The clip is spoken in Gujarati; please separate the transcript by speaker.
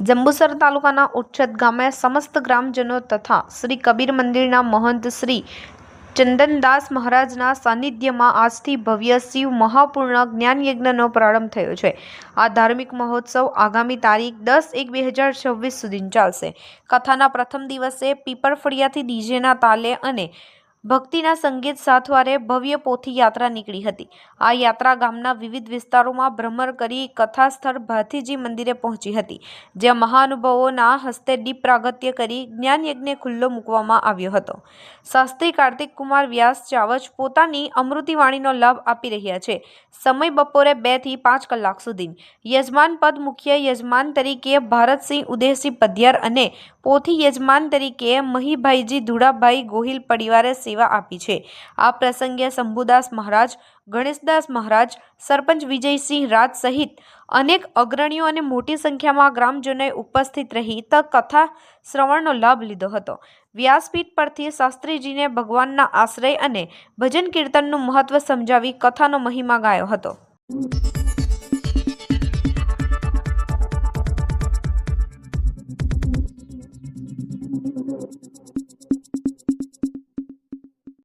Speaker 1: જંબુસર તાલુકાના ઉચ્છદ ગામે સમસ્ત ગ્રામજનો તથા શ્રી કબીર મંદિરના મહંત શ્રી ચંદનદાસ મહારાજના સાનિધ્યમાં આજથી ભવ્ય શિવ મહાપૂર્ણ જ્ઞાનયજ્ઞનો પ્રારંભ થયો છે. આ ધાર્મિક મહોત્સવ આગામી તારીખ દસ એક બે હજાર છવ્વીસ સુધી ચાલશે. કથાના પ્રથમ દિવસે પીપળફળિયાથી ડીજેના તાલે અને ભક્તિના સંગીત સાથવારે ભવ્ય પોથી યાત્રા નીકળી હતી. આ યાત્રા ગામના વિવિધ વિસ્તારોમાં ભ્રમણ કરી કથા સ્થળ ભાથીજી મંદિરે પહોંચી હતી, જ્યાં મહાનુભાવોના હસ્તે દીપ પ્રાગત્ય કરી જ્ઞાનયજ્ઞ ખુલ્લો મૂકવામાં આવ્યો હતો. શાસ્ત્રી કાર્તિક કુમાર વ્યાસ ચાવજ પોતાની અમૃતિવાણીનો લાભ આપી રહ્યા છે. સમય બપોરે બેથી પાંચ કલાક સુધી. યજમાન પદ મુખ્ય યજમાન તરીકે ભારતસિંહ ઉદયસિંહ પધ્યાર અને પોથી યજમાન તરીકે મહીભાઈજી ધુડાભાઈ ગોહિલ પરિવારે સેવા આપી છે. આ પ્રસંગે શંભુદાસ મહારાજ, ગણેશદાસ મહારાજ, સરપંચ વિજયસિંહ રાજ સહિત અનેક અગ્રણીઓ અને મોટી સંખ્યામાં ગ્રામજનોએ ઉપસ્થિત રહી ત કથા શ્રવણનો લાભ લીધો હતો. વ્યાસપીઠ પરથી શાસ્ત્રીજીને ભગવાનના આશ્રય અને ભજન કીર્તનનું મહત્વ સમજાવી કથાનો મહિમા ગાયો હતો. thank you